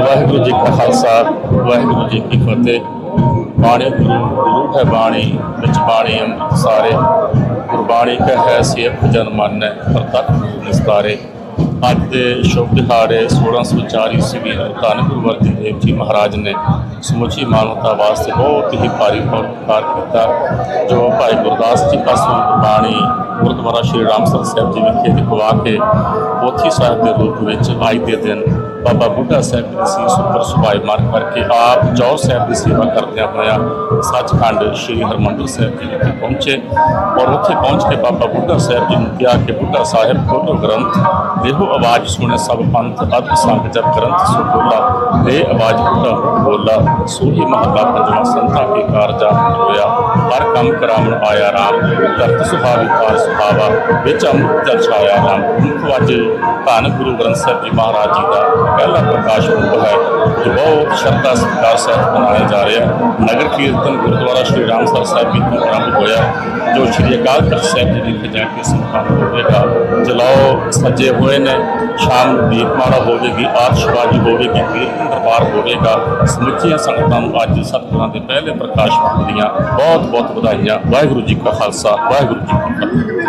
ਵਾਹਿਗੁਰੂ ਜੀ ਕਾ ਖਾਲਸਾ, ਵਾਹਿਗੁਰੂ ਜੀ ਕੀ ਫਤਿਹ। ਬਾਣੀ ਗੁਰੂ ਰੂਪ ਹੈ ਬਾਣੀ, ਵਿੱਚ ਬਾਣੀ ਅੰਮ੍ਰਿਤ ਸਾਰੇ ਗੁਰਬਾਣੀ ਕਾ ਹੈ ਸਿਰਫ ਜਨ ਮਨ ਪ੍ਰਤੱਖ ਨਿਸਤਾਰੇ। ਅੱਜ ਦੇ ਸ਼ੁਭ ਦਿਹਾੜੇ 1604 ਈਸਵੀ ਨੂੰ ਧੰਨ ਗੁਰੂ ਅਰਜਨ ਦੇਵ ਜੀ ਮਹਾਰਾਜ ਨੇ ਸਮੁੱਚੀ ਮਾਨਵਤਾ ਵਾਸਤੇ ਬਹੁਤ ਹੀ ਭਾਰੀ ਪਰਉਪਕਾਰ ਕੀਤਾ, ਜੋ ਭਾਈ ਗੁਰਦਾਸ ਜੀ ਪਾਸੋਂ ਗੁਰਬਾਣੀ ਗੁਰਦੁਆਰਾ ਸ਼੍ਰੀ ਰਾਮਸਰ ਸਾਹਿਬ ਜੀ ਵਿਖੇ ਦਿਖਵਾ ਕੇ ਪੋਥੀ ਸਾਹਿਬ ਦੇ ਰੂਪ ਵਿੱਚ ਅੱਜ ਦੇ ਦਿਨ ਬਾਬਾ ਬੁੱਢਾ ਸਾਹਿਬ ਦੀ ਸੀਸ ਉੱਪਰ ਸੁਭਾਈਮਾਨ ਕਰਕੇ ਆਪ ਜੌਰ ਸਾਹਿਬ ਦੀ ਸੇਵਾ ਕਰਦਿਆਂ ਹੋਇਆ ਸੱਚਖੰਡ ਸ੍ਰੀ ਹਰਮੰਦਰ ਸਾਹਿਬ ਜੀ ਵਿਖੇ ਪਹੁੰਚੇ ਔਰ ਉੱਥੇ ਪਹੁੰਚ ਕੇ ਬਾਬਾ ਬੁੱਢਾ ਸਾਹਿਬ ਜੀ ਨੂੰ ਕਿਹਾ ਕਿ ਬੁੱਢਾ ਸਾਹਿਬ ਖੋਲੋ ਗ੍ਰੰਥ ਦੇਹੋ ਆਵਾਜ਼ ਸੁਣੇ ਸਭ ਪੰਥ ਅਦ ਸੰਗ ਜਬ ਗ੍ਰੰਥ ਸੋ ਖੋਲਾ ਦੇ ਆਵਾਜ਼ ਬੁੱਢਾ ਬੋਲਾ ਸੋਹੀ ਮਹੱਲਾ ਪੰਜਵਾਂ ਸੰਤਾਂ ਕੇ ਕਾਰਜਾ ਹੋਇਆ ਹਰ ਕੰਮ ਕਰਾਵਣ ਆਇਆ ਰਾਮ, ਧਰਤ ਸੁਹਾਵੀ ਕਾਰ ਸੁਹਾਵਾ, ਵਿੱਚ ਅੰਮ੍ਰਿਤ ਜਲ ਰਾਮ। ਮੁਖ ਵਾਜੇ, ਧੰਨ ਗੁਰੂ ਗ੍ਰੰਥ ਸਾਹਿਬ ਜੀ ਮਹਾਰਾਜ ਜੀ ਦਾ ਪਹਿਲਾ ਪ੍ਰਕਾਸ਼ ਰੂਪ ਹੈ, ਜੋ ਬਹੁਤ ਸ਼ਰਧਾ ਸਤਿਕਾਰ ਸਹਿਤ ਮਨਾਇਆ ਜਾ ਰਿਹਾ। ਨਗਰ ਕੀਰਤਨ ਗੁਰਦੁਆਰਾ ਸ਼੍ਰੀ ਰਾਮਸਰ ਸਾਹਿਬ ਜੀ ਤੋਂ ਆਰੰਭ ਹੋਇਆ, ਜੋ ਸ਼੍ਰੀ ਅਕਾਲ ਤਖਤ ਸਾਹਿਬ ਜੀ ਵਿਖੇ ਜਾ ਕੇ ਸੰਪੰਨ ਹੋਵੇਗਾ। ਜਲਾਓ ਸੱਜੇ ਹੋਏ ਨੇ, ਸ਼ਾਮ ਨੂੰ ਦੀਪਮਾਲਾ ਹੋਵੇਗੀ, ਆਤਿਸ਼ਬਾਜ਼ੀ ਹੋਵੇਗੀ, ਕੀਰਤਨ ਦਰਬਾਰ ਹੋਵੇਗਾ। ਸਮੁੱਚੀਆਂ ਸੰਗਤਾਂ ਨੂੰ ਅੱਜ ਸਤਿਗੁਰਾਂ ਦੇ ਪਹਿਲੇ ਪ੍ਰਕਾਸ਼ ਪੁਰਬ ਦੀਆਂ ਬਹੁਤ ਬਹੁਤ ਵਧਾਈਆਂ ਵਾਹਿਗੁਰੂ ਜੀ ਕਾ ਖਾਲਸਾ ਵਾਹਿਗੁਰੂ ਜੀ ਕੀ ਫਤਿਹ।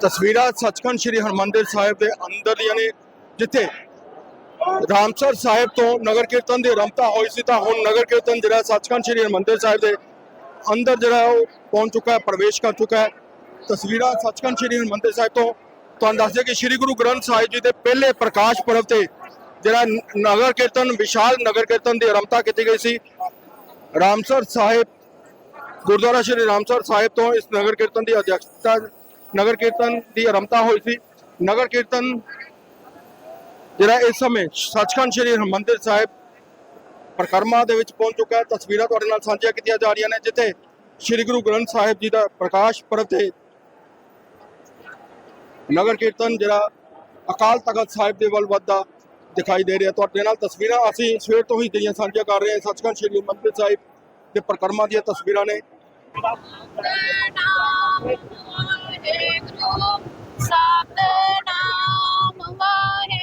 ਤਸਵੀਰਾਂ ਸੱਚਖੰਡ ਸ੍ਰੀ ਹਰਮੰਦਰ ਸਾਹਿਬ ਦੇ ਅੰਦਰ ਦੀਆਂ ਨੇ, ਜਿੱਥੇ ਰਾਮਸਰ ਸਾਹਿਬ ਤੋਂ ਨਗਰ ਕੀਰਤਨ ਦੀ ਆਰੰਭਤਾ ਹੋਈ ਸੀ, ਤਾਂ ਹੁਣ ਨਗਰ ਕੀਰਤਨ ਜਿਹੜਾ ਸੱਚਖੰਡ ਸ੍ਰੀ ਹਰਮੰਦਰ ਸਾਹਿਬ ਦੇ ਅੰਦਰ ਜਿਹੜਾ ਉਹ ਪਹੁੰਚ ਚੁੱਕਾ ਹੈ, ਪ੍ਰਵੇਸ਼ ਕਰ ਚੁੱਕਾ ਹੈ। ਤਸਵੀਰਾਂ ਸੱਚਖੰਡ ਸ੍ਰੀ ਹਰਮੰਦਰ ਸਾਹਿਬ ਤੋਂ ਤੁਹਾਨੂੰ ਦੱਸ ਦਿਆਂ ਕਿ ਸ੍ਰੀ ਗੁਰੂ ਗ੍ਰੰਥ ਸਾਹਿਬ ਜੀ ਦੇ ਪਹਿਲੇ ਪ੍ਰਕਾਸ਼ ਪੁਰਬ ਤੇ ਜਿਹੜਾ ਨਗਰ ਕੀਰਤਨ, ਵਿਸ਼ਾਲ ਨਗਰ ਕੀਰਤਨ ਦੀ ਆਰੰਭਤਾ ਕੀਤੀ ਗਈ ਸੀ। ਰਾਮਸਰ ਸਾਹਿਬ, ਗੁਰਦੁਆਰਾ ਸ਼੍ਰੀ ਰਾਮਸਰ ਸਾਹਿਬ ਤੋਂ ਇਸ ਨਗਰ ਕੀਰਤਨ ਦੀ ਅਧਿਕਸ਼ਤਾ ਨਗਰ ਕੀਰਤਨ ਦੀ ਆਰੰਭਤਾ ਹੋਈ ਸੀ। ਨਗਰ ਕੀਰਤਨ ਜਿਹੜਾ ਇਸ ਸਮੇਂ ਸੱਚਖੰਡ ਸ਼੍ਰੀ ਹਰਮੰਦਰ ਸਾਹਿਬ ਪ੍ਰਕਰਮਾ ਦੇ ਵਿੱਚ ਪਹੁੰਚ ਚੁੱਕਾ ਹੈ। ਤਸਵੀਰਾਂ ਤੁਹਾਡੇ ਨਾਲ ਸਾਂਝੀਆਂ ਕੀਤੀਆਂ ਜਾ ਰਹੀਆਂ ਨੇ, ਜਿੱਥੇ ਸ਼੍ਰੀ ਗੁਰੂ ਗ੍ਰੰਥ ਸਾਹਿਬ ਜੀ ਦਾ ਪ੍ਰਕਾਸ਼ ਪੁਰਬ ਤੇ ਨਗਰ ਕੀਰਤਨ ਜਿਹੜਾ ਅਕਾਲ ਤਖਤ ਸਾਹਿਬ ਦੇ ਵੱਲ ਵੱਧਦਾ ਦਿਖਾਈ ਦੇ ਰਿਹਾ ਤੁਹਾਡੇ ਨਾਲ ਤਸਵੀਰਾਂ ਅਸੀਂ ਸਵੇਰ ਤੋਂ ਹੀ ਜਿਹੜੀਆਂ ਸਾਂਝੀਆਂ ਕਰ ਰਹੇ ਹਾਂ ਸੱਚਖੰਡ ਸ਼੍ਰੀ ਮੰਦਿਰ ਸਾਹਿਬ ਦੇ ਪ੍ਰਕਰਮਾ ਦੀਆਂ ਤਸਵੀਰਾਂ ਨੇ ਸਤਨਾਮ ਵਾਹਿਗੁਰੂ ਸਤਨਾਮ ਵਾਹਿਗੁਰੂ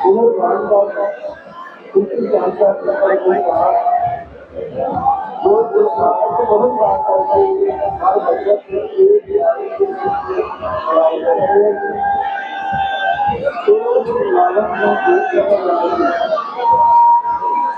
কোনো প্রাণ পাওয়া उनकी जानकारी पर कोई कहा जो तो बहुत बात करते हैं हर बच्चे तो मानव को देख कर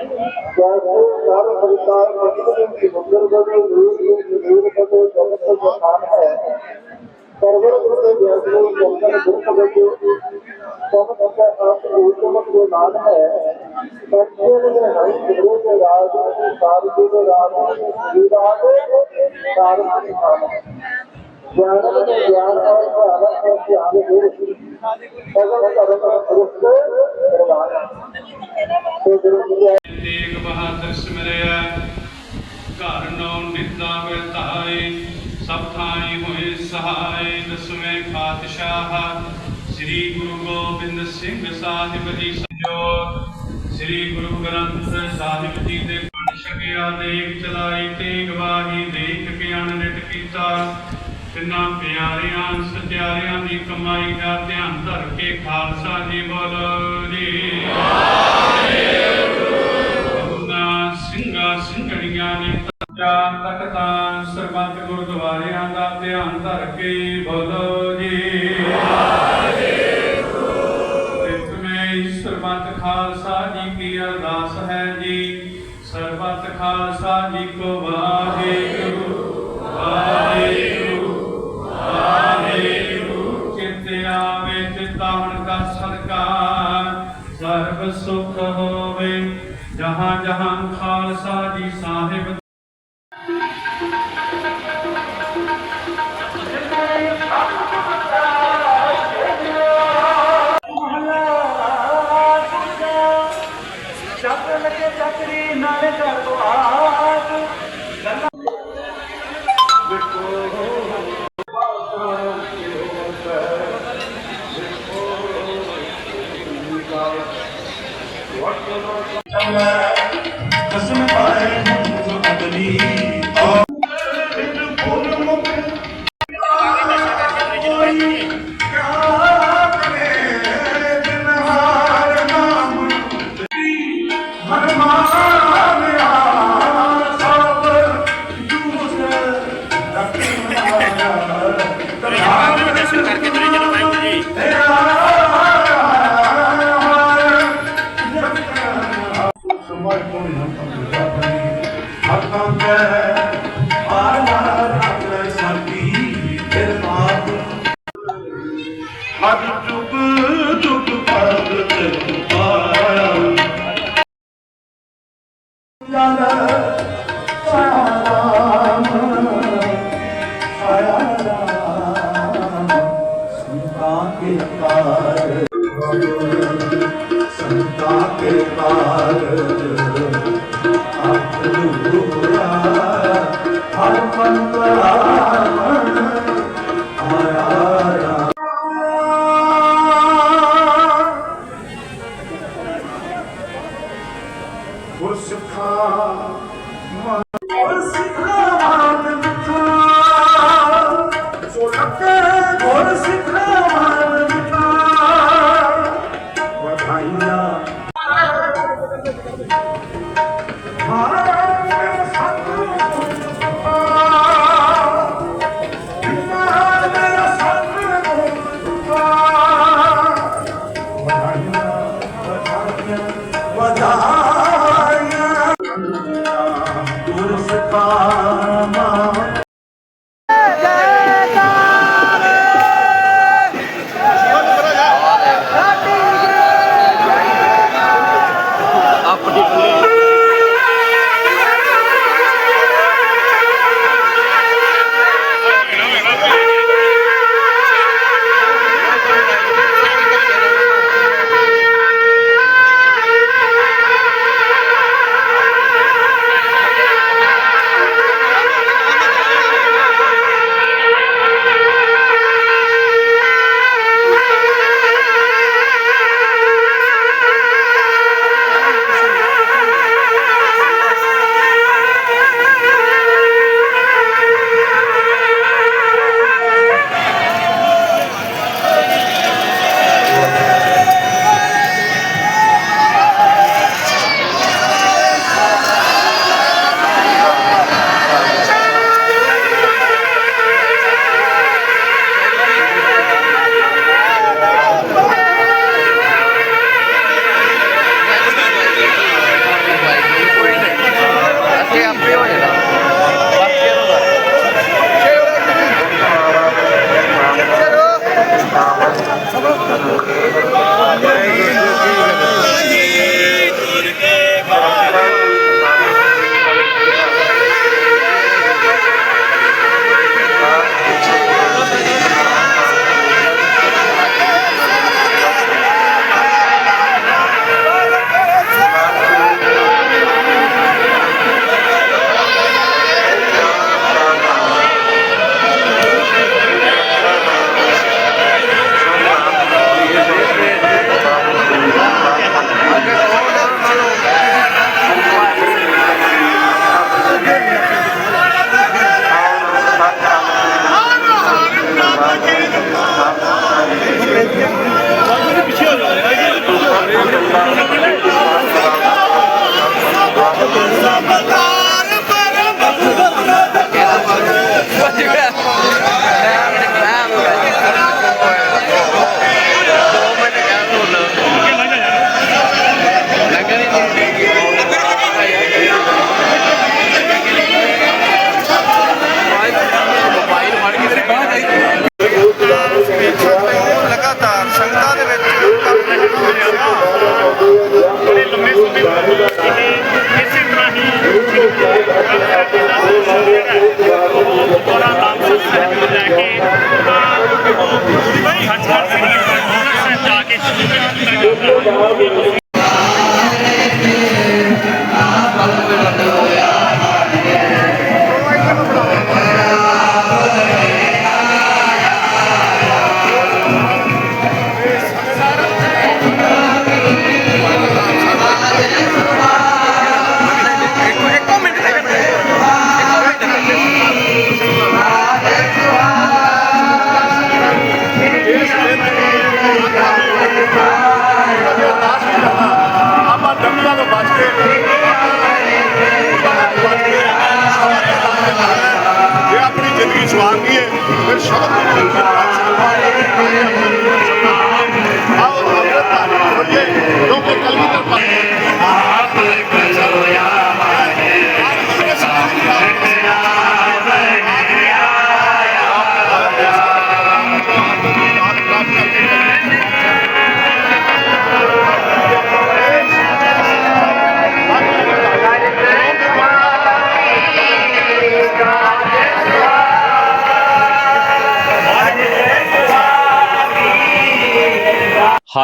ਜੈਸੇ ਸਰ ਅਵਤਾਰ ਪ੍ਰਤੀਦਿਨ ਦੀ ਮੰਦਰ ਬਦੋ ਰੂਪ ਨੂੰ ਜ਼ਰੂਰ ਬਦੋ ਜਗਤ ਦਾ ਸਥਾਨ ਹੈ ਸਰਵਰ ਦੇ ਵਿਆਪਕ ਜੰਤਰ ਗੁਰਤ ਬਦੋ ਸਭ ਦਾ ਆਪ ਉਤਮਕ ਦੇ ਨਾਮ ਹੈ ਸੱਚੇ ਦੇ ਹਰ ਗੁਰੂ ਦੇ ਰਾਜ ਸਾਰ ਜੀ ਦੇ ਰਾਜ ਵਿਰਾਗ ਸਾਰ ਜੀ ਨਾਮ ਗਿਆਨ ਦੇ ਗਿਆਨ ਦਾ ਭਾਵ ਹੈ ਕਿ ਆਪ ਦੇ ਅਗਰ ਘਰ ਨੌ ਨਿੰਦਾ ਹੋਇ ਸਭ ਥਾਈ ਹੋਏ ਸਹਾਈ ਦਸਵੇਂ ਪਾਤਸ਼ਾਹ। ਸ੍ਰੀ ਗੁਰੂ ਗੋਬਿੰਦ ਸਿੰਘ ਸਾਹਿਬ ਜੀ ਸੰਜੋਤ ਸ੍ਰੀ ਗੁਰੂ ਗ੍ਰੰਥ ਸਾਹਿਬ ਜੀ ਦੇ ਪੜ ਛਕਿਆ, ਦੇਖ ਚਲਾਈ, ਤੇਗ ਬਾਹੀ, ਦੇਖ ਕੇ ਅਨਿਟ ਕੀਤਾ। ਤਿੰਨਾਂ ਪਿਆਰਿਆਂ, ਸਤਿਆਰਿਆਂ ਦੀ ਕਮਾਈ ਦਾ ਧਿਆਨ ਧਰ ਕੇ ਖਾਲਸਾ ਜੀ ਬੋਲੋ ਜੀ। ਉਹਨਾਂ ਨੇ ਤੱਜਾ ਤਖਤਾਂ ਸਰਬੱਤ ਗੁਰਦੁਆਰਿਆਂ ਦਾ ਧਿਆਨ ਧਰ ਕੇ ਬੋਲੋ ਜੀ। ਇਤਮੇ ਸਰਬੱਤ ਖਾਲਸਾ ਜੀ ਕੀ ਅਰਦਾਸ ਹੈ ਜੀ। ਸਰਬੱਤ ਖਾਲਸਾ ਜੀ ਕੋ ਵਾਹਿਗੁਰੂ ਵਾਹਿਗੁਰੂ ਵਾਹਿਗੁਰੂ। ਚਿਤ ਆਵੇ ਚਿਤਾਵਣ ਕਾ ਸਰਕਾਰ ਸਰਬ ਸੁਖ ਹੋਵੇ, ਜਹਾਂ ਜਹਾਂ ਖਾਲਸਾ ਜੀ ਸਾਹਿਬ ਕਸਮ ਪਾਏ ਮੁਝ ਅਗਲੀ ਗੁਰ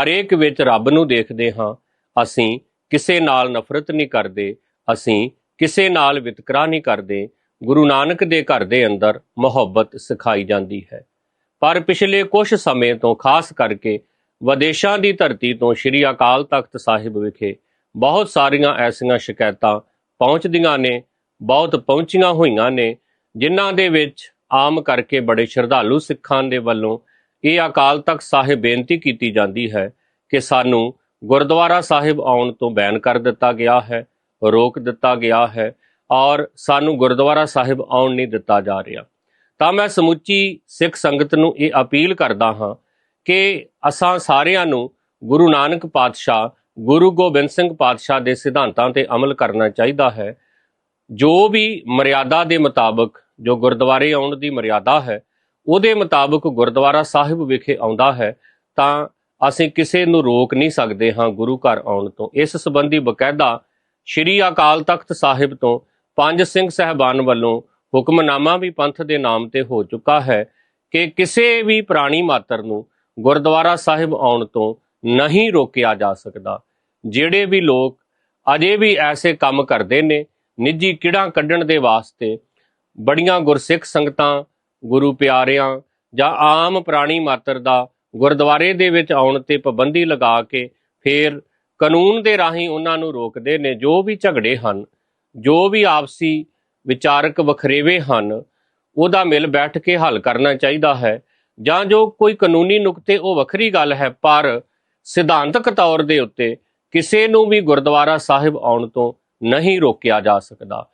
ਹਰੇਕ ਵਿੱਚ ਰੱਬ ਨੂੰ ਦੇਖਦੇ ਹਾਂ, ਅਸੀਂ ਕਿਸੇ ਨਾਲ ਨਫ਼ਰਤ ਨਹੀਂ ਕਰਦੇ, ਅਸੀਂ ਕਿਸੇ ਨਾਲ ਵਿਤਕਰਾ ਨਹੀਂ ਕਰਦੇ, ਗੁਰੂ ਨਾਨਕ ਦੇ ਘਰ ਦੇ ਅੰਦਰ ਮੁਹੱਬਤ ਸਿਖਾਈ ਜਾਂਦੀ ਹੈ। ਪਰ ਪਿਛਲੇ ਕੁਝ ਸਮੇਂ ਤੋਂ ਖਾਸ ਕਰਕੇ ਵਿਦੇਸ਼ਾਂ ਦੀ ਧਰਤੀ ਤੋਂ ਸ੍ਰੀ ਅਕਾਲ ਤਖਤ ਸਾਹਿਬ ਵਿਖੇ ਬਹੁਤ ਸਾਰੀਆਂ ਐਸੀਆਂ ਸ਼ਿਕਾਇਤਾਂ ਪਹੁੰਚਦੀਆਂ ਨੇ, ਬਹੁਤ ਪਹੁੰਚੀਆਂ ਹੋਈਆਂ ਨੇ, ਜਿਨ੍ਹਾਂ ਦੇ ਵਿੱਚ ਆਮ ਕਰਕੇ ਬੜੇ ਸ਼ਰਧਾਲੂ ਸਿੱਖਾਂ ਦੇ ਵੱਲੋਂ ਇਹ ਅਕਾਲ ਤਖਤ ਸਾਹਿਬ ਬੇਨਤੀ ਕੀਤੀ ਜਾਂਦੀ ਹੈ ਕਿ ਸਾਨੂੰ ਗੁਰਦੁਆਰਾ ਸਾਹਿਬ ਆਉਣ ਤੋਂ ਬੈਨ ਕਰ ਦਿੱਤਾ ਗਿਆ ਹੈ, ਰੋਕ ਦਿੱਤਾ ਗਿਆ ਹੈ ਔਰ ਸਾਨੂੰ ਗੁਰਦੁਆਰਾ ਸਾਹਿਬ ਆਉਣ ਨਹੀਂ ਦਿੱਤਾ ਜਾ ਰਿਹਾ। ਤਾਂ ਮੈਂ ਸਮੁੱਚੀ ਸਿੱਖ ਸੰਗਤ ਨੂੰ ਇਹ ਅਪੀਲ ਕਰਦਾ ਹਾਂ ਕਿ ਅਸਾਂ ਸਾਰਿਆਂ ਨੂੰ ਗੁਰੂ ਨਾਨਕ ਪਾਤਸ਼ਾਹ, ਗੁਰੂ ਗੋਬਿੰਦ ਸਿੰਘ ਪਾਤਸ਼ਾਹ ਦੇ ਸਿਧਾਂਤਾਂ ਤੇ ਅਮਲ ਕਰਨਾ ਚਾਹੀਦਾ ਹੈ। ਜੋ ਵੀ ਮਰਿਆਦਾ ਦੇ ਮੁਤਾਬਕ, ਜੋ ਗੁਰਦੁਆਰੇ ਆਉਣ ਦੀ ਮਰਿਆਦਾ ਹੈ ਉਹਦੇ ਮੁਤਾਬਕ ਗੁਰਦੁਆਰਾ ਸਾਹਿਬ ਵਿਖੇ ਆਉਂਦਾ ਹੈ, ਤਾਂ ਅਸੀਂ ਕਿਸੇ ਨੂੰ ਰੋਕ ਨਹੀਂ ਸਕਦੇ ਹਾਂ ਗੁਰੂ ਘਰ ਆਉਣ ਤੋਂ। ਇਸ ਸੰਬੰਧੀ ਬਕਾਇਦਾ ਸ਼੍ਰੀ ਅਕਾਲ ਤਖਤ ਸਾਹਿਬ ਤੋਂ ਪੰਜ ਸਿੰਘ ਸਹਿਬਾਨ ਵੱਲੋਂ ਹੁਕਮਨਾਮਾ ਵੀ ਪੰਥ ਦੇ ਨਾਮ ਤੇ ਹੋ ਚੁੱਕਾ ਹੈ ਕਿ ਕਿਸੇ ਵੀ ਪ੍ਰਾਣੀ ਮਾਤਰ ਨੂੰ ਗੁਰਦੁਆਰਾ ਸਾਹਿਬ ਆਉਣ ਤੋਂ ਨਹੀਂ ਰੋਕਿਆ ਜਾ ਸਕਦਾ। ਜਿਹੜੇ ਵੀ ਲੋਕ ਅਜੇ ਵੀ ਐਸੇ ਕੰਮ ਕਰਦੇ ਨੇ, ਨਿੱਜੀ ਕਿਹੜਾ ਕੱਢਣ ਦੇ ਵਾਸਤੇ ਬੜੀਆਂ ਗੁਰਸਿੱਖ ਸੰਗਤਾਂ ਗੁਰੂ ਪਿਆਰਿਆਂ, ਜਾਂ ਆਮ ਪ੍ਰਾਣੀ ਮਾਤਰ ਦਾ ਗੁਰਦੁਆਰੇ ਦੇ ਵਿੱਚ ਆਉਣ ਤੇ ਪਾਬੰਦੀ ਲਗਾ ਕੇ ਫਿਰ ਕਾਨੂੰਨ ਦੇ ਰਾਹੀਂ ਉਹਨਾਂ ਨੂੰ ਰੋਕਦੇ ਨੇ, ਜੋ ਵੀ ਝਗੜੇ ਹਨ, ਜੋ ਵੀ ਆਪਸੀ ਵਿਚਾਰਕ ਵਖਰੇਵੇ ਹਨ, ਉਹਦਾ ਮਿਲ ਬੈਠ ਕੇ ਹੱਲ ਕਰਨਾ ਚਾਹੀਦਾ ਹੈ। ਜਾਂ ਜੋ ਕੋਈ ਕਾਨੂੰਨੀ ਨੁਕਤੇ, ਉਹ ਵੱਖਰੀ ਗੱਲ ਹੈ, ਪਰ ਸਿਧਾਂਤਕ ਤੌਰ ਦੇ ਉੱਤੇ ਕਿਸੇ ਨੂੰ ਵੀ ਗੁਰਦੁਆਰਾ ਸਾਹਿਬ ਆਉਣ ਤੋਂ ਨਹੀਂ ਰੋਕਿਆ ਜਾ ਸਕਦਾ।